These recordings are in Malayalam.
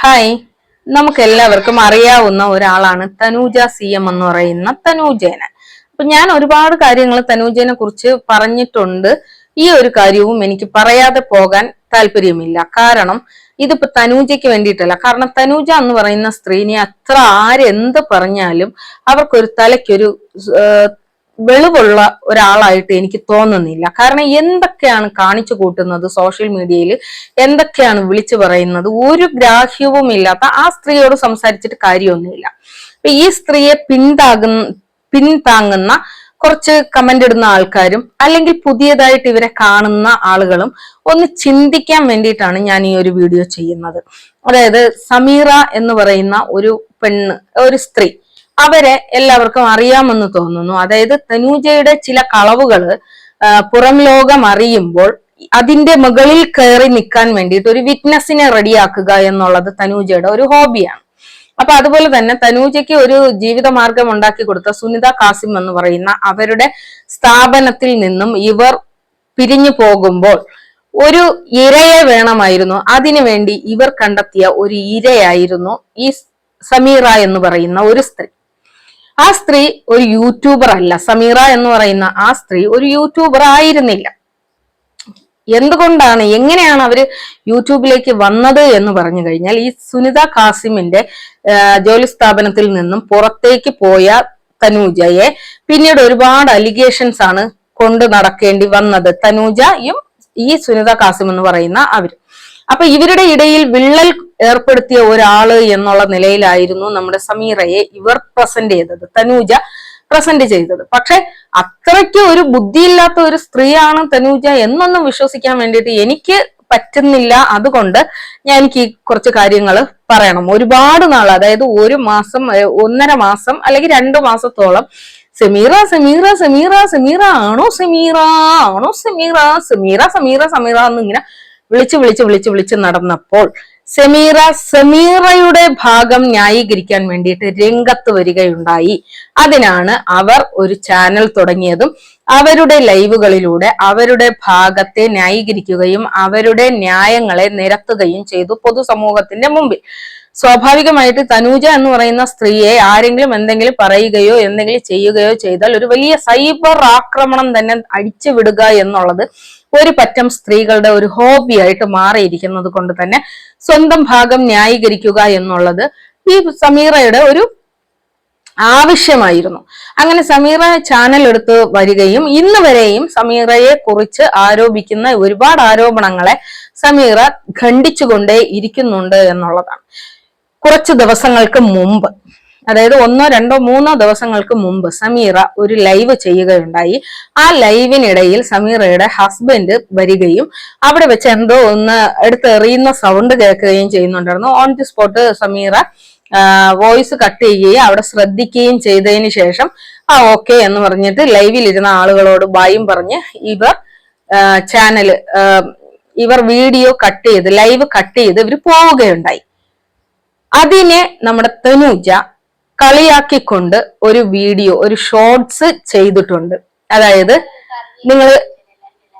ഹായ് നമുക്ക് എല്ലാവർക്കും അറിയാവുന്ന ഒരാളാണ് തനൂജ സി എം എന്ന് പറയുന്ന തനൂജേന. അപ്പൊ ഞാൻ ഒരുപാട് കാര്യങ്ങൾ തനൂജേനെ കുറിച്ച് പറഞ്ഞിട്ടുണ്ട്. ഈ ഒരു കാര്യവും എനിക്ക് പറയാതെ പോകാൻ താല്പര്യമില്ല. കാരണം ഇതിപ്പോ തനൂജയ്ക്ക് വേണ്ടിയിട്ടല്ല. കാരണം തനൂജ എന്ന് പറയുന്ന സ്ത്രീനെ അത്ര ആരെന്ത് പറഞ്ഞാലും അവർക്കൊരു തലയ്ക്കൊരു വെളിവുള്ള ഒരാളായിട്ട് എനിക്ക് തോന്നുന്നില്ല. കാരണം എന്തൊക്കെയാണ് കാണിച്ചു കൂട്ടുന്നത് സോഷ്യൽ മീഡിയയിൽ എന്തൊക്കെയാണ് വിളിച്ചു പറയുന്നത്? ഒരു ഗ്രാഹ്യവും ഇല്ലാത്ത ആ സ്ത്രീയോട് സംസാരിച്ചിട്ട് കാര്യമൊന്നുമില്ല. അപ്പൊ ഈ സ്ത്രീയെ പിന്താകുന്ന പിന്താങ്ങുന്ന കുറച്ച് കമന്റ് ഇടുന്ന ആൾക്കാരും അല്ലെങ്കിൽ പുതിയതായിട്ട് ഇവരെ കാണുന്ന ആളുകളും ഒന്ന് ചിന്തിക്കാൻ വേണ്ടിയിട്ടാണ് ഞാൻ ഈ ഒരു വീഡിയോ ചെയ്യുന്നത്. അതായത് സമീറ എന്ന് പറയുന്ന ഒരു പെണ്ണ് ഒരു സ്ത്രീ. അവരെ എല്ലാവർക്കും അറിയാമെന്ന് തോന്നുന്നു. അതായത് തനൂജയുടെ ചില കളവുകൾ പുറം ലോകം അറിയുമ്പോൾ അതിന്റെ മുകളിൽ കയറി നിൽക്കാൻ വേണ്ടിയിട്ട് ഒരു വിറ്റ്നസിനെ റെഡിയാക്കുക എന്നുള്ളത് തനൂജയുടെ ഒരു ഹോബിയാണ്. അപ്പൊ അതുപോലെ തന്നെ തനൂജയ്ക്ക് ഒരു ജീവിത മാർഗം ഉണ്ടാക്കി കൊടുത്ത സുനിത കാസിം എന്ന് പറയുന്ന അവരുടെ സ്ഥാപനത്തിൽ നിന്നും ഇവർ പിരിഞ്ഞു പോകുമ്പോൾ ഒരു ഇരയെ വേണമായിരുന്നു. അതിനുവേണ്ടി ഇവർ കണ്ടെത്തിയ ഒരു ഇരയായിരുന്നു ഈ സമീറ എന്ന് പറയുന്ന ഒരു സ്ത്രീ. ആ സ്ത്രീ ഒരു യൂട്യൂബർ അല്ല. സമീറ എന്ന് പറയുന്ന ആ സ്ത്രീ ഒരു യൂട്യൂബർ ആയിരുന്നില്ല. എന്തുകൊണ്ടാണ് എങ്ങനെയാണ് അവർ യൂട്യൂബിലേക്ക് വന്നത് എന്ന് പറഞ്ഞു കഴിഞ്ഞാൽ ഈ സുനിത കാസിമിന്റെ ജോലി സ്ഥാപനത്തിൽ നിന്നും പുറത്തേക്ക് പോയ തനൂജയെ പിന്നീട് ഒരുപാട് അലിഗേഷൻസ് ആണ് കൊണ്ട് നടക്കേണ്ടി വന്നത്. തനൂജയും ഈ സുനിത കാസിം എന്ന് പറയുന്ന അവർ. അപ്പൊ ഇവരുടെ ഇടയിൽ വിള്ളൽ ഏർപ്പെടുത്തിയ ഒരാൾ എന്നുള്ള നിലയിലായിരുന്നു നമ്മുടെ സമീറയെ ഇവർ പ്രസന്റ് ചെയ്തത് തനൂജ പ്രസന്റ് ചെയ്തത്. പക്ഷെ അത്രയ്ക്ക് ഒരു ബുദ്ധിയില്ലാത്ത ഒരു സ്ത്രീയാണ് തനൂജ എന്നൊന്നും വിശ്വസിക്കാൻ വേണ്ടിയിട്ട് എനിക്ക് പറ്റുന്നില്ല. അതുകൊണ്ട് ഞാൻ എനിക്ക് കുറച്ച് കാര്യങ്ങൾ പറയണം. ഒരുപാട് നാൾ അതായത് ഒരു മാസം ഒന്നര മാസം അല്ലെങ്കിൽ രണ്ടു മാസത്തോളം സെമീറ സെമീറ സെമീറ സെമീറ ആണോ സെമീറ ആണോ സെമീറ സെമീറ സമീറ സമീറ എന്നിങ്ങനെ വിളിച്ച് വിളിച്ച് വിളിച്ച് വിളിച്ച് നടന്നപ്പോൾ സെമീറ സെമീറയുടെ ഭാഗം ന്യായീകരിക്കാൻ വേണ്ടിയിട്ട് രംഗത്ത് വരികയുണ്ടായി. അതിനാണ് അവർ ഒരു ചാനൽ തുടങ്ങിയതും അവരുടെ ലൈവുകളിലൂടെ അവരുടെ ഭാഗത്തെ ന്യായീകരിക്കുകയും അവരുടെ ന്യായങ്ങളെ നിരത്തുകയും ചെയ്തു പൊതുസമൂഹത്തിന്റെ മുമ്പിൽ. സ്വാഭാവികമായിട്ട് തനൂജ എന്ന് പറയുന്ന സ്ത്രീയെ ആരെങ്കിലും എന്തെങ്കിലും പറയുകയോ എന്തെങ്കിലും ചെയ്യുകയോ ചെയ്താൽ ഒരു വലിയ സൈബർ ആക്രമണം തന്നെ അടിച്ചു വിടുക എന്നുള്ളത് ഒരു പറ്റം സ്ത്രീകളുടെ ഒരു ഹോബിയായിട്ട് മാറിയിരിക്കുന്നത് കൊണ്ട് തന്നെ സ്വന്തം ഭാഗം ന്യായീകരിക്കുക എന്നുള്ളത് ഈ സമീറയുടെ ഒരു ആവശ്യമായിരുന്നു. അങ്ങനെ സമീറ ചാനൽ എടുത്ത് വരികയും ഇന്ന് വരെയും സമീറയെ കുറിച്ച് ആരോപിക്കുന്ന ഒരുപാട് ആരോപണങ്ങളെ സമീറ ഖണ്ഡിച്ചുകൊണ്ടേ ഇരിക്കുന്നുണ്ട് എന്നുള്ളതാണ്. കുറച്ച് ദിവസങ്ങൾക്ക് മുമ്പ് അതായത് ഒന്നോ രണ്ടോ മൂന്നോ ദിവസങ്ങൾക്ക് മുമ്പ് സമീറ ഒരു ലൈവ് ചെയ്യുകയുണ്ടായി. ആ ലൈവിനിടയിൽ സമീറയുടെ ഹസ്ബൻഡ് വരികയും അവിടെ വെച്ച് എന്തോ ഒന്ന് എടുത്തെറിയുന്ന സൗണ്ട് കേൾക്കുകയും ചെയ്യുന്നുണ്ടായിരുന്നു. On the spot Sameera voice cut ചെയ്യുകയും അവിടെ ശ്രദ്ധിക്കുകയും ചെയ്തതിന് ശേഷം ആ ഓക്കെ എന്ന് പറഞ്ഞിട്ട് ലൈവിൽ ഇരുന്ന ആളുകളോട് ബായും പറഞ്ഞ് ഇവർ ചാനൽ ഇവർ വീഡിയോ കട്ട് ചെയ്ത് ലൈവ് കട്ട് ചെയ്ത് ഇവർ പോവുകയുണ്ടായി. അതിനെ നമ്മുടെ തനൂജ കളിയാക്കിക്കൊണ്ട് ഒരു വീഡിയോ ഒരു ഷോർട്സ് ചെയ്തിട്ടുണ്ട്. അതായത് നിങ്ങൾ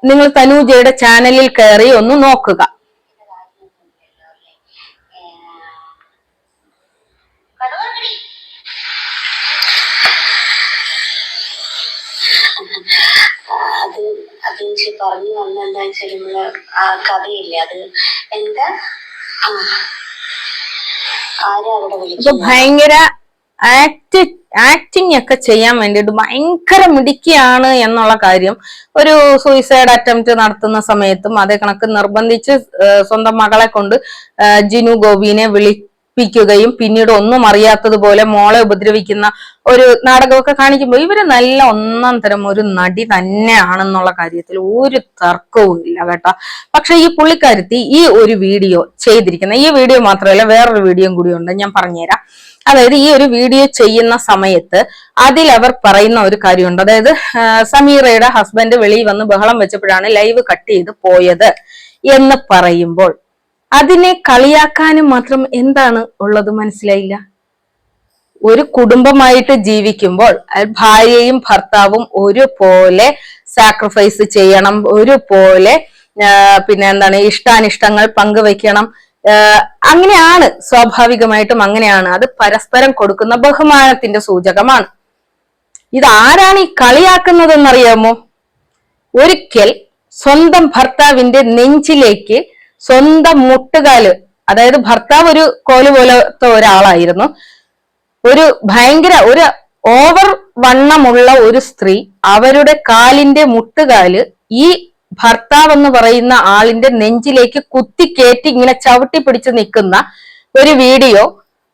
നിങ്ങൾ തനൂജയുടെ ചാനലിൽ കയറി ഒന്ന് നോക്കുക. അത് അത് വെച്ച് പറഞ്ഞു വന്ന എന്താ വെച്ചാൽ നമ്മൾ ആ കഥയില്ലേ? അത് എന്താ? ആരാ അവിടെ വിളിക്കുന്നത്? ഭയങ്കര ആക്ട് ആക്ടിങ് ഒക്കെ ചെയ്യാൻ വേണ്ടിയിട്ട് ഭയങ്കര മിടുക്കിയാണ് എന്നുള്ള കാര്യം. ഒരു സൂയിസൈഡ് അറ്റംപ്റ്റ് നടത്തുന്ന സമയത്തും അതേ കണക്ക് നിർബന്ധിച്ച് സ്വന്തം മകളെ കൊണ്ട് ജിനു ഗോപിനെ വിളിപ്പിക്കുകയും പിന്നീട് ഒന്നും അറിയാത്തതുപോലെ മോളെ ഉപദ്രവിക്കുന്ന ഒരു നാടകമൊക്കെ കാണിക്കുമ്പോൾ ഇവർ നല്ല ഒന്നാം തരം ഒരു നടി തന്നെയാണെന്നുള്ള കാര്യത്തിൽ ഒരു തർക്കവും ഇല്ല കേട്ടോ. പക്ഷെ ഈ പുള്ളിക്കാരത്തി ഈ ഒരു വീഡിയോ ചെയ്തിരിക്കുന്ന ഈ വീഡിയോ മാത്രമല്ല വേറൊരു വീഡിയോയും കൂടി ഉണ്ട് ഞാൻ പറഞ്ഞുതരാം. അതായത് ഈ ഒരു വീഡിയോ ചെയ്യുന്ന സമയത്ത് അതിൽ അവർ പറയുന്ന ഒരു കാര്യമുണ്ട്. അതായത് സമീറയുടെ ഹസ്ബൻഡ് വെളിയിൽ വന്ന് ബഹളം വെച്ചപ്പോഴാണ് ലൈവ് കട്ട് ചെയ്ത് പോയത് എന്ന് പറയുമ്പോൾ അതിനെ കളിയാക്കാനും മാത്രം എന്താണ് ഉള്ളത് മനസ്സിലായില്ല. ഒരു കുടുംബമായിട്ട് ജീവിക്കുമ്പോൾ ഭാര്യയും ഭർത്താവും ഒരുപോലെ സാക്രിഫൈസ് ചെയ്യണം ഒരുപോലെ പിന്നെ എന്താണ് ഇഷ്ടാനിഷ്ടങ്ങൾ പങ്കുവെക്കണം അങ്ങനെയാണ്. സ്വാഭാവികമായിട്ടും അങ്ങനെയാണ്. അത് പരസ്പരം കൊടുക്കുന്ന ബഹുമാനത്തിന്റെ സൂചകമാണ്. ഇത് ആരാണ് ഈ കളിയാക്കുന്നതെന്നറിയാമോ? ഒരിക്കൽ സ്വന്തം ഭർത്താവിന്റെ നെഞ്ചിലേക്ക് സ്വന്തം മുട്ടുകാൽ അതായത് ഭർത്താവ് ഒരു കോൽ പോലത്തെ ഒരാളായിരുന്നു. ഒരു ഭയങ്കര ഒരു ഓവർ വണ്ണമുള്ള ഒരു സ്ത്രീ അവരുടെ കാലിന്റെ മുട്ടുകാൽ ഈ ഭർത്താവ് എന്ന് പറയുന്ന ആളിന്റെ നെഞ്ചിലേക്ക് കുത്തി കുത്തിക്കേറ്റി ഇങ്ങനെ ചവിട്ടി പിടിച്ച് നിൽക്കുന്ന ഒരു വീഡിയോ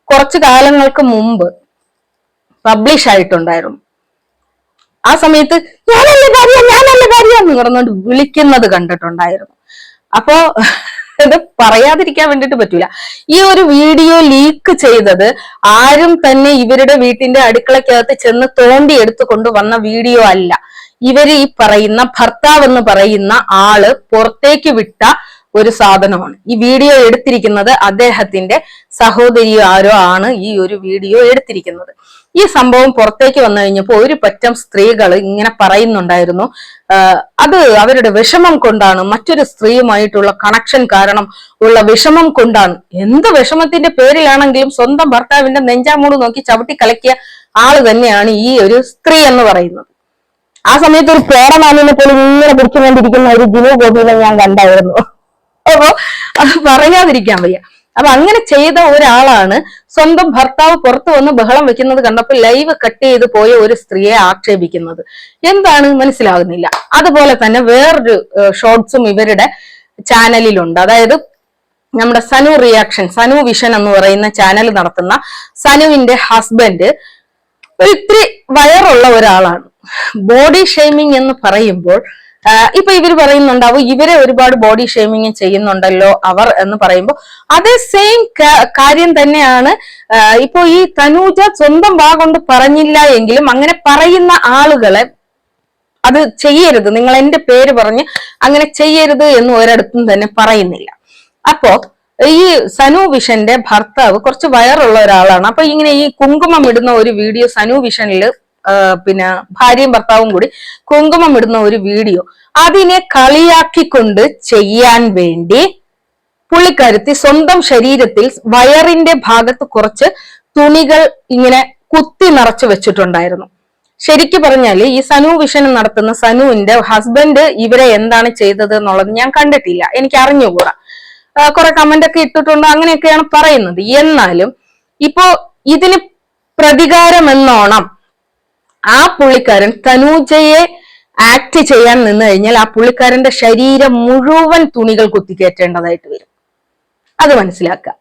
കുറച്ചു കാലങ്ങൾക്ക് മുമ്പ് പബ്ലിഷ് ആയിട്ടുണ്ടായിരുന്നു. ആ സമയത്ത് ഞാനല്ല ഭാര്യ ഞാനല്ല ഭാര്യ എന്ന് പറഞ്ഞുകൊണ്ട് വിളിക്കുന്നത് കണ്ടിട്ടുണ്ടായിരുന്നു. അപ്പോ ഇത് പറയാതിരിക്കാൻ വേണ്ടിട്ട് പറ്റൂല. ഈ ഒരു വീഡിയോ ലീക്ക് ചെയ്തത് ആരും തന്നെ ഇവരുടെ വീട്ടിന്റെ അടുക്കളക്കകത്ത് ചെന്ന് തോണ്ടി എടുത്തുകൊണ്ട് വന്ന വീഡിയോ അല്ല. ഇവർ ഈ പറയുന്ന ഭർത്താവ് എന്ന് പറയുന്ന ആൾ പുറത്തേക്ക് വിട്ട ഒരു സാധനമാണ്. ഈ വീഡിയോ എടുത്തിരിക്കുന്നത് അദ്ദേഹത്തിന്റെ സഹോദരി ആരോ ആണ് ഈ ഒരു വീഡിയോ എടുത്തിരിക്കുന്നത്. ഈ സംഭവം പുറത്തേക്ക് വന്നു കഴിഞ്ഞപ്പോൾ ഒരു പറ്റം സ്ത്രീകൾ ഇങ്ങനെ പറയുന്നുണ്ടായിരുന്നു. അത് അവരുടെ വിഷമം കൊണ്ടാണ് മറ്റൊരു സ്ത്രീയുമായിട്ടുള്ള കണക്ഷൻ കാരണം ഉള്ള വിഷമം കൊണ്ടാണ്. എന്ത് വിഷമത്തിന്റെ പേരിലാണെങ്കിലും സ്വന്തം ഭർത്താവിന്റെ നെഞ്ചാമൂട് നോക്കി ചവിട്ടി കലക്കിയ ആൾ തന്നെയാണ് ഈ ഒരു സ്ത്രീ എന്ന് പറയുന്നത്. ആ സമയത്ത് ഒരു പേടമാനിനെ പോലും ഇങ്ങനെ പിടിച്ചുകൊണ്ടിരിക്കുന്ന ഒരു ജിനു ഗോപിനെ ഞാൻ കണ്ടായിരുന്നു. അപ്പൊ പറയാതിരിക്കാൻ വയ്യ. അപ്പൊ അങ്ങനെ ചെയ്ത ഒരാളാണ് സ്വന്തം ഭർത്താവ് പുറത്തു വന്ന് ബഹളം വെക്കുന്നത് കണ്ടപ്പോൾ ലൈവ് കട്ട് ചെയ്ത് പോയ ഒരു സ്ത്രീയെ ആക്ഷേപിക്കുന്നത്. എന്താണ്? മനസ്സിലാകുന്നില്ല. അതുപോലെ തന്നെ വേറൊരു ഷോർട്സും ഇവരുടെ ചാനലിലുണ്ട്. അതായത് നമ്മുടെ സനു റിയാക്ഷൻ സനു വിഷൻ എന്ന് പറയുന്ന ചാനൽ നടത്തുന്ന സനുവിന്റെ ഹസ്ബൻഡ് ഒരു ഇത്തിരി വയറുള്ള ഒരാളാണ്. ബോഡി ഷെയ്മിങ് എന്ന് പറയുമ്പോൾ ഇപ്പൊ ഇവർ പറയുന്നുണ്ടാവും ഇവരെ ഒരുപാട് ബോഡി ഷെയ്മിങ് ചെയ്യുന്നുണ്ടല്ലോ അവർ എന്ന് പറയുമ്പോൾ അതേ സെയിം കാര്യം തന്നെയാണ് ഇപ്പൊ ഈ തനൂജ സ്വന്തം വാ കൊണ്ട് പറഞ്ഞില്ല എങ്കിലും അങ്ങനെ പറയുന്ന ആളുകളെ അത് ചെയ്യരുത്. നിങ്ങൾ എന്റെ പേര് പറഞ്ഞ് അങ്ങനെ ചെയ്യരുത് എന്ന് ഒരിടത്തും തന്നെ പറയുന്നില്ല. അപ്പോ ഈ സനു വിഷന്റെ ഭർത്താവ് കുറച്ച് വയറുള്ള ഒരാളാണ്. അപ്പൊ ഇങ്ങനെ ഈ കുങ്കുമം ഇടുന്ന ഒരു വീഡിയോ സനു വിഷനിൽ പിന്നെ ഭാര്യയും ഭർത്താവും കൂടി കുങ്കുമം ഇടുന്ന ഒരു വീഡിയോ. അതിനെ കളിയാക്കിക്കൊണ്ട് ചെയ്യാൻ വേണ്ടി പുള്ളിക്കരുത്തി സ്വന്തം ശരീരത്തിൽ വയറിന്റെ ഭാഗത്ത് കുറച്ച് തുണികൾ ഇങ്ങനെ കുത്തി നിറച്ചു വെച്ചിട്ടുണ്ടായിരുന്നു. ശരിക്കു പറഞ്ഞാൽ ഈ സനു വിഷൻ നടത്തുന്ന സനുവിന്റെ ഹസ്ബൻഡ് ഇവരെ എന്താണ് ചെയ്തത് എന്നുള്ളത് ഞാൻ കണ്ടിട്ടില്ല. എനിക്ക് അറിഞ്ഞുകൂടാ. കുറെ കമന്റ് ഒക്കെ ഇട്ടിട്ടുണ്ട് അങ്ങനെയൊക്കെയാണ് പറയുന്നത്. എന്നാലും ഇപ്പോ ഇതിന് പ്രതികാരം എന്നോണം ആ പുള്ളിക്കാരൻ തനൂജയെ ആക്ട് ചെയ്യാൻ നിന്ന് കഴിഞ്ഞാൽ ആ പുള്ളിക്കാരന്റെ ശരീരം മുഴുവൻ തുണികൾ കുത്തിക്കയറ്റേണ്ടതായിട്ട് വരും. അത് മനസ്സിലാക്കുക.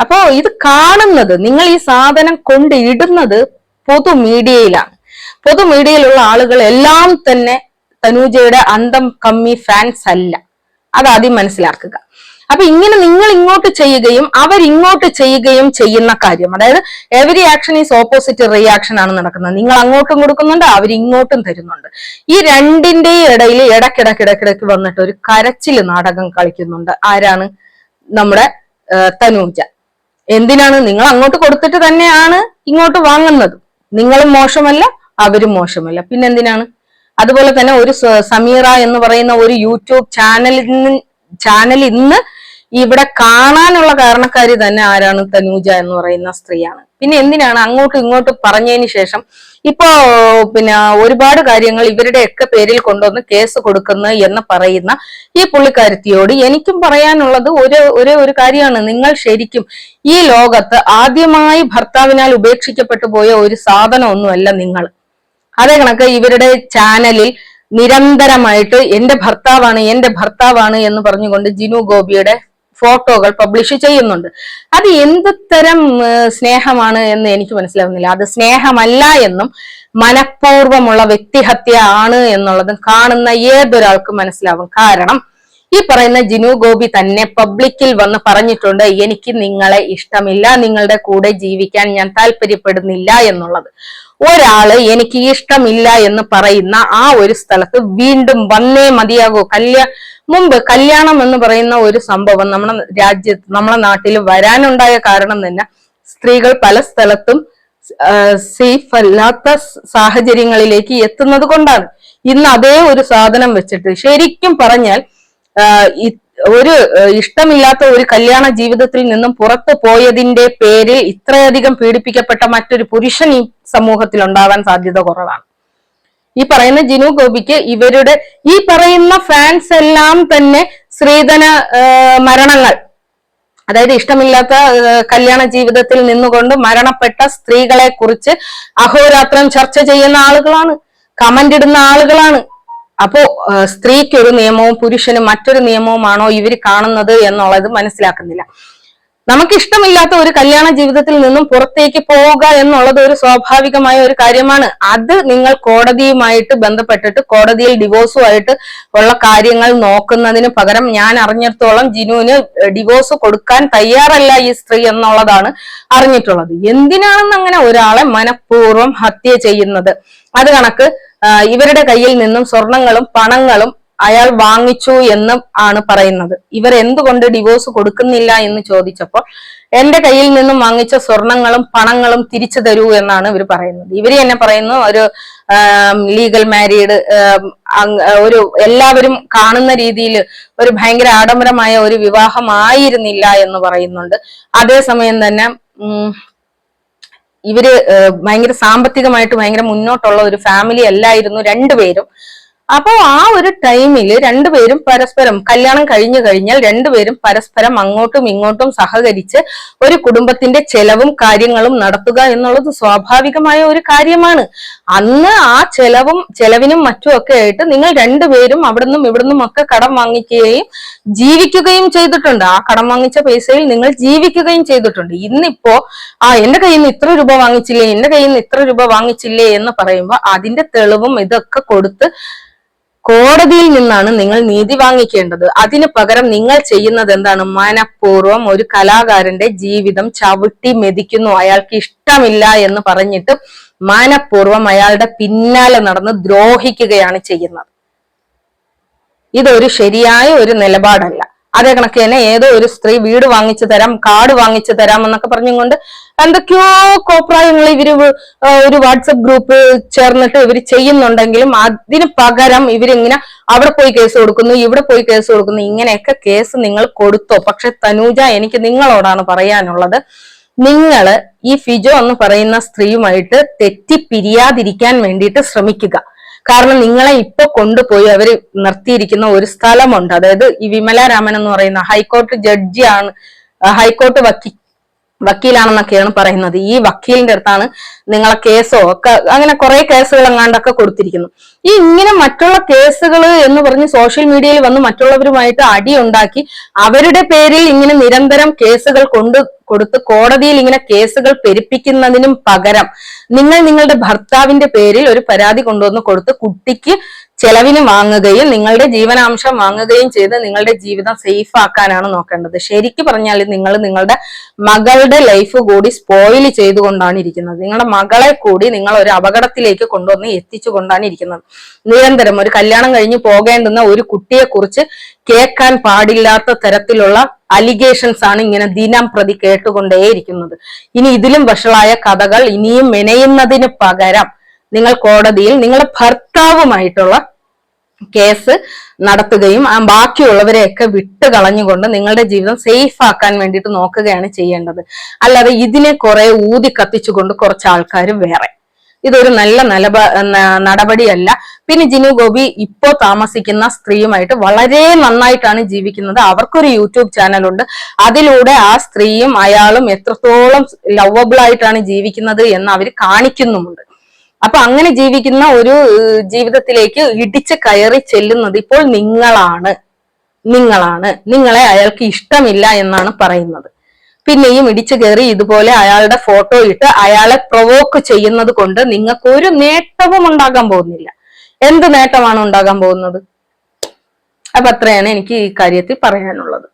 അപ്പോ ഇത് കാണുന്നത് നിങ്ങൾ ഈ സാധനം കൊണ്ട് ഇടുന്നത് പൊതു മീഡിയയിലാണ്. പൊതു മീഡിയയിലുള്ള ആളുകൾ എല്ലാം തന്നെ തനൂജയുടെ അന്തം കമ്മി ഫാൻസ് അല്ല. അത് ആദ്യം മനസ്സിലാക്കുക. അപ്പൊ ഇങ്ങനെ നിങ്ങൾ ഇങ്ങോട്ട് ചെയ്യുകയും അവർ ഇങ്ങോട്ട് ചെയ്യുകയും ചെയ്യുന്ന കാര്യം. അതായത് every action is opposite reaction ആണ് നടക്കുന്നത്. നിങ്ങൾ അങ്ങോട്ടും കൊടുക്കുന്നുണ്ട് അവർ ഇങ്ങോട്ടും തരുന്നുണ്ട്. ഈ രണ്ടിന്റെയും ഇടയിൽ ഇടക്കിടക്കിടക്കിടക്ക് വന്നിട്ട് ഒരു കരച്ചിൽ നാടകം കളിക്കുന്നുണ്ട്. ആരാണ്? നമ്മുടെ തനൂജ. എന്തിനാണ്? നിങ്ങൾ അങ്ങോട്ട് കൊടുത്തിട്ട് തന്നെയാണ് ഇങ്ങോട്ട് വാങ്ങുന്നത്. നിങ്ങളും മോശമല്ല അവരും മോശമല്ല. പിന്നെന്തിനാണ് അതുപോലെ തന്നെ ഒരു സമീറ എന്ന് പറയുന്ന ഒരു യൂട്യൂബ് ചാനലിൽ ചാനൽ ഇന്ന് ഇവിടെ കാണാനുള്ള കാരണക്കാരി തന്നെ ആരാണ്? തനൂജ എന്ന് പറയുന്ന സ്ത്രീയാണ്. പിന്നെ എന്തിനാണ് അങ്ങോട്ടും ഇങ്ങോട്ടും പറഞ്ഞതിന് ശേഷം ഇപ്പോ പിന്നെ ഒരുപാട് കാര്യങ്ങൾ ഇവരുടെയൊക്കെ പേരിൽ കൊണ്ടുവന്ന് കേസ് കൊടുക്കുന്നു എന്ന് പറയുന്ന ഈ പുള്ളിക്കാരത്തിയോട് എനിക്കും പറയാനുള്ളത് ഒരു ഒരു ഒരു കാര്യമാണ്. നിങ്ങൾ ശരിക്കും ഈ ലോകത്ത് ആദ്യമായി ഭർത്താവിനാൽ ഉപേക്ഷിക്കപ്പെട്ടു പോയ ഒരു സാധനമൊന്നുമല്ല നിങ്ങൾ. അതേ കണക്ക് ഇവരുടെ ചാനലിൽ നിരന്തരമായിട്ട് എന്റെ ഭർത്താവാണ് എന്റെ ഭർത്താവാണ് എന്ന് പറഞ്ഞുകൊണ്ട് ജിനു ഗോപിയുടെ ഫോട്ടോകൾ പബ്ലിഷ് ചെയ്യുന്നുണ്ട്. അത് എന്ത് തരം സ്നേഹമാണ് എന്ന് എനിക്ക് മനസ്സിലാവുന്നില്ല. അത് സ്നേഹമല്ല എന്നും മനഃപൂർവമുള്ള വ്യക്തിഹത്യ ആണ് എന്നുള്ളതും കാണുന്ന ഏതൊരാൾക്കും മനസ്സിലാവും. കാരണം ഈ പറയുന്ന ജിനു ഗോപി തന്നെ പബ്ലിക്കിൽ വന്ന് പറഞ്ഞിട്ടുണ്ട് എനിക്ക് നിങ്ങളെ ഇഷ്ടമില്ല നിങ്ങളുടെ കൂടെ ജീവിക്കാൻ ഞാൻ താല്പര്യപ്പെടുന്നില്ല എന്നുള്ളത്. ഒരാൾ എനിക്ക് ഇഷ്ടമില്ല എന്ന് പറയുന്ന ആ ഒരു സ്ഥലത്ത് വീണ്ടും വന്നേ മതിയാകൂ. കല്യാ മുമ്പ് കല്യാണം എന്ന് പറയുന്ന ഒരു സംഭവം നമ്മുടെ രാജ്യത്ത് നമ്മുടെ നാട്ടിൽ വരാനുണ്ടായ കാരണം തന്നെ സ്ത്രീകൾ പല സ്ഥലത്തും സേഫ് അല്ലാത്ത സാഹചര്യങ്ങളിലേക്ക് എത്തുന്നത് കൊണ്ടാണ്. ഇന്ന് അതേ ഒരു സാധനം വെച്ചിട്ട് ശരിക്കും പറഞ്ഞാൽ ഒരു ഇഷ്ടമില്ലാത്ത ഒരു കല്യാണ ജീവിതത്തിൽ നിന്നും പുറത്തു പോയതിന്റെ പേരിൽ ഇത്രയധികം പീഡിപ്പിക്കപ്പെട്ട മറ്റൊരു പുരുഷൻ ഈ സമൂഹത്തിൽ ഉണ്ടാവാൻ സാധ്യത കുറവാണ്. ഈ പറയുന്ന ജിനു ഗോപിക്ക് ഇവരുടെ ഈ പറയുന്ന ഫാൻസ് എല്ലാം തന്നെ സ്ത്രീധന മരണങ്ങൾ അതായത് ഇഷ്ടമില്ലാത്ത കല്യാണ ജീവിതത്തിൽ നിന്നുകൊണ്ട് മരണപ്പെട്ട സ്ത്രീകളെ കുറിച്ച് അഹോരാത്രം ചർച്ച ചെയ്യുന്ന ആളുകളാണ് കമന്റ് ഇടുന്ന ആളുകളാണ്. അപ്പോ സ്ത്രീക്ക് ഒരു നിയമവും പുരുഷന് മറ്റൊരു നിയമവുമാണോ ഇവർ കാണുന്നത് എന്നുള്ളത് മനസ്സിലാക്കുന്നില്ല. നമുക്ക് ഇഷ്ടമില്ലാത്ത ഒരു കല്യാണ ജീവിതത്തിൽ നിന്നും പുറത്തേക്ക് പോവുക എന്നുള്ളത് ഒരു സ്വാഭാവികമായ ഒരു കാര്യമാണ്. അത് നിങ്ങൾ കോടതിയുമായിട്ട് ബന്ധപ്പെട്ടിട്ട് കോടതിയിൽ ഡിവോഴ്സുമായിട്ട് ഉള്ള കാര്യങ്ങൾ നോക്കുന്നതിന് പകരം ഞാൻ അറിഞ്ഞിടത്തോളം ജിനുവിന് ഡിവോഴ്സ് കൊടുക്കാൻ തയ്യാറല്ല ഈ സ്ത്രീ എന്നുള്ളതാണ് അറിഞ്ഞിട്ടുള്ളത്. എന്തിനാണെന്ന് അങ്ങനെ ഒരാളെ മനഃപൂർവം ഹത്യ ചെയ്യുന്നത്? അത് കണക്ക് ഇവരുടെ കയ്യിൽ നിന്നും സ്വർണങ്ങളും പണങ്ങളും അയാൾ വാങ്ങിച്ചു എന്നും ആണ് പറയുന്നത്. ഇവർ എന്തുകൊണ്ട് ഡിവോഴ്സ് കൊടുക്കുന്നില്ല എന്ന് ചോദിച്ചപ്പോൾ എന്റെ കയ്യിൽ നിന്നും വാങ്ങിച്ച സ്വർണങ്ങളും പണങ്ങളും തിരിച്ചു തരൂ എന്നാണ് ഇവർ പറയുന്നത്. ഇവർ തന്നെ പറയുന്നു ഒരു ലീഗൽ മാരീഡ് ഒരു എല്ലാവരും കാണുന്ന രീതിയിൽ ഒരു ഭയങ്കര ആഡംബരമായ ഒരു വിവാഹമായിരുന്നില്ല എന്ന് പറയുന്നുണ്ട്. അതേസമയം തന്നെ ഇവർ ഭയങ്കര സാമ്പത്തികമായിട്ട് ഭയങ്കര മുന്നോട്ടുള്ള ഒരു ഫാമിലി അല്ലായിരുന്നു രണ്ടുപേരും. അപ്പോൾ ആ ഒരു ടൈമിൽ രണ്ടുപേരും പരസ്പരം കല്യാണം കഴിഞ്ഞു കഴിഞ്ഞാൽ രണ്ടുപേരും പരസ്പരം അങ്ങോട്ടും ഇങ്ങോട്ടും സഹകരിച്ച് ഒരു കുടുംബത്തിന്റെ ചെലവും കാര്യങ്ങളും നടത്തുക എന്നുള്ളത് സ്വാഭാവികമായ ഒരു കാര്യമാണ്. അന്ന് ആ ചെലവും ചെലവിനും മറ്റും ഒക്കെ ആയിട്ട് നിങ്ങൾ രണ്ടുപേരും അവിടുന്നും ഇവിടുന്നും ഒക്കെ കടം വാങ്ങിക്കുകയും ജീവിക്കുകയും ചെയ്തിട്ടുണ്ട്. ആ കടം വാങ്ങിച്ച പൈസയിൽ നിങ്ങൾ ജീവിക്കുകയും ചെയ്തിട്ടുണ്ട്. ഇന്നിപ്പോ ആ എന്റെ കയ്യിൽ നിന്ന് ഇത്ര രൂപ വാങ്ങിച്ചില്ലേ? എന്റെ കയ്യിൽ നിന്ന് ഇത്ര രൂപ വാങ്ങിച്ചില്ലേ? എന്ന് പറയുമ്പോൾ അതിന്റെ തെളിവും ഇതൊക്കെ കൊടുത്ത് കോടതിയിൽ നിന്നാണ് നിങ്ങൾ നീതി വാങ്ങിക്കേണ്ടത്. അതിന് പകരം നിങ്ങൾ ചെയ്യുന്നത് എന്താണ് മനഃപൂർവം ഒരു കലാകാരന്റെ ജീവിതം ചവിട്ടി മെതിക്കുന്നു. അയാൾക്ക് ഇഷ്ടമില്ല എന്ന് പറഞ്ഞിട്ട് മനഃപൂർവം അയാളുടെ പിന്നാലെ നടന്ന് ദ്രോഹിക്കുകയാണ് ചെയ്യുന്നത്. ഇതൊരു ശരിയായ ഒരു നിലപാടല്ല. അതേ കണക്ക് തന്നെ ഏതോ ഒരു സ്ത്രീ വീട് വാങ്ങിച്ചു തരാം കാർഡ് വാങ്ങിച്ചു തരാം എന്നൊക്കെ പറഞ്ഞുകൊണ്ട് എന്തൊക്കെയോ കോപ്രായങ്ങൾ ഇവർ ഒരു വാട്സപ്പ് ഗ്രൂപ്പ് ചേർന്നിട്ട് ഇവർ ചെയ്യുന്നുണ്ടെങ്കിലും അതിന് പകരം ഇവരിങ്ങനെ അവിടെ പോയി കേസ് കൊടുക്കുന്നു ഇവിടെ പോയി കേസ് കൊടുക്കുന്നു. ഇങ്ങനെയൊക്കെ കേസ് നിങ്ങൾ കൊടുത്തോ? പക്ഷെ തനൂജ എനിക്ക് നിങ്ങളോടാണ് പറയാനുള്ളത്. നിങ്ങൾ ഈ ഫിജോ എന്ന് പറയുന്ന സ്ത്രീയുമായിട്ട് തെറ്റിപ്പിരിയാതിരിക്കാൻ വേണ്ടിയിട്ട് ശ്രമിക്കുക. കാരണം നിങ്ങളെ ഇപ്പൊ കൊണ്ടുപോയി അവർ നിർത്തിയിരിക്കുന്ന ഒരു സ്ഥലമുണ്ട്. അതായത് ഈ വിമല രാമൻ എന്ന് പറയുന്ന ഹൈക്കോടതി ജഡ്ജിയാണ് ഹൈക്കോടതി വക്കീൽ വക്കീലാണെന്നൊക്കെയാണ് പറയുന്നത്. ഈ വക്കീലിന്റെ അടുത്താണ് നിങ്ങളെ കേസോ ഒക്കെ അങ്ങനെ കുറെ കേസുകൾ എങ്ങാണ്ടൊക്കെ കൊടുത്തിരിക്കുന്നു. ഈ ഇങ്ങനെ മറ്റുള്ള കേസുകൾ എന്ന് പറഞ്ഞ് സോഷ്യൽ മീഡിയയിൽ വന്ന് മറ്റുള്ളവരുമായിട്ട് അടി ഉണ്ടാക്കി അവരുടെ പേരിൽ ഇങ്ങനെ നിരന്തരം കേസുകൾ കൊണ്ട് കൊടുത്ത് കോടതിയിൽ ഇങ്ങനെ കേസുകൾ പെരുപ്പിക്കുന്നതിനും പകരം നിങ്ങൾ നിങ്ങളുടെ ഭർത്താവിന്റെ പേരിൽ ഒരു പരാതി കൊണ്ടുവന്ന് കൊടുത്ത് കുട്ടിക്ക് ചെലവിന് വാങ്ങുകയും നിങ്ങളുടെ ജീവനാംശം വാങ്ങുകയും ചെയ്ത് നിങ്ങളുടെ ജീവിതം സേഫ് ആക്കാനാണ് നോക്കേണ്ടത്. ശരിക്കും പറഞ്ഞാൽ നിങ്ങൾ നിങ്ങളുടെ മകളുടെ ലൈഫ് കൂടി സ്പോയിൽ ചെയ്തുകൊണ്ടാണ് ഇരിക്കുന്നത്. നിങ്ങളുടെ മകളെ കൂടി നിങ്ങൾ ഒരു അപകടത്തിലേക്ക് കൊണ്ടുവന്ന് എത്തിച്ചുകൊണ്ടാണ് ഇരിക്കുന്നത്. നിരന്തരം ഒരു കല്യാണം കഴിഞ്ഞ് പോകേണ്ടുന്ന ഒരു കുട്ടിയെ കുറിച്ച് കേൾക്കാൻ പാടില്ലാത്ത തരത്തിലുള്ള അലിഗേഷൻസ് ആണ് ഇങ്ങനെ ദിനം പ്രതി കേട്ടുകൊണ്ടേയിരിക്കുന്നത്. ഇനി ഇതിലും വഷളായ കഥകൾ ഇനിയും മെനയുന്നതിന് പകരം നിങ്ങൾ കോടതിയിൽ നിങ്ങളുടെ ഭർത്താവുമായിട്ടുള്ള കേസ് നടത്തുകയും ആ ബാക്കിയുള്ളവരെയൊക്കെ വിട്ട് കളഞ്ഞുകൊണ്ട് നിങ്ങളുടെ ജീവിതം സേഫ് ആക്കാൻ വേണ്ടിയിട്ട് നോക്കുകയാണ് ചെയ്യേണ്ടത്. അല്ലാതെ ഇതിനെ കുറെ ഊതി കത്തിച്ചുകൊണ്ട് കുറച്ച് ആൾക്കാർ വേറെ. ഇതൊരു നല്ല നിലപ നടപടിയല്ല. പിന്നെ ജിനു ഗോപി ഇപ്പോ താമസിക്കുന്ന സ്ത്രീയുമായിട്ട് വളരെ നന്നായിട്ടാണ് ജീവിക്കുന്നത്. അവർക്കൊരു യൂട്യൂബ് ചാനലുണ്ട്. അതിലൂടെ ആ സ്ത്രീയും അയാളും എത്രത്തോളം ലവബിൾ ആയിട്ടാണ് ജീവിക്കുന്നത് എന്ന് അവർ കാണിക്കുന്നുമുണ്ട്. അപ്പൊ അങ്ങനെ ജീവിക്കുന്ന ഒരു ജീവിതത്തിലേക്ക് ഇടിച്ച് കയറി ചെല്ലുന്നത് ഇപ്പോൾ നിങ്ങളാണ്. നിങ്ങളാണ്. നിങ്ങളെ അയാൾക്ക് ഇഷ്ടമില്ല എന്നാണ് പറയുന്നത്. പിന്നെയും ഇടിച്ചു കയറി ഇതുപോലെ അയാളുടെ ഫോട്ടോ ഇട്ട് അയാളെ പ്രൊവോക്ക് ചെയ്യുന്നത് കൊണ്ട് നിങ്ങൾക്ക് ഒരു നേട്ടവും ഉണ്ടാകാൻ പോകുന്നില്ല. എന്ത് നേട്ടമാണ് ഉണ്ടാകാൻ പോകുന്നത്? അപ്പൊ അത്രയാണ് എനിക്ക് ഈ കാര്യത്തിൽ പറയാനുള്ളത്.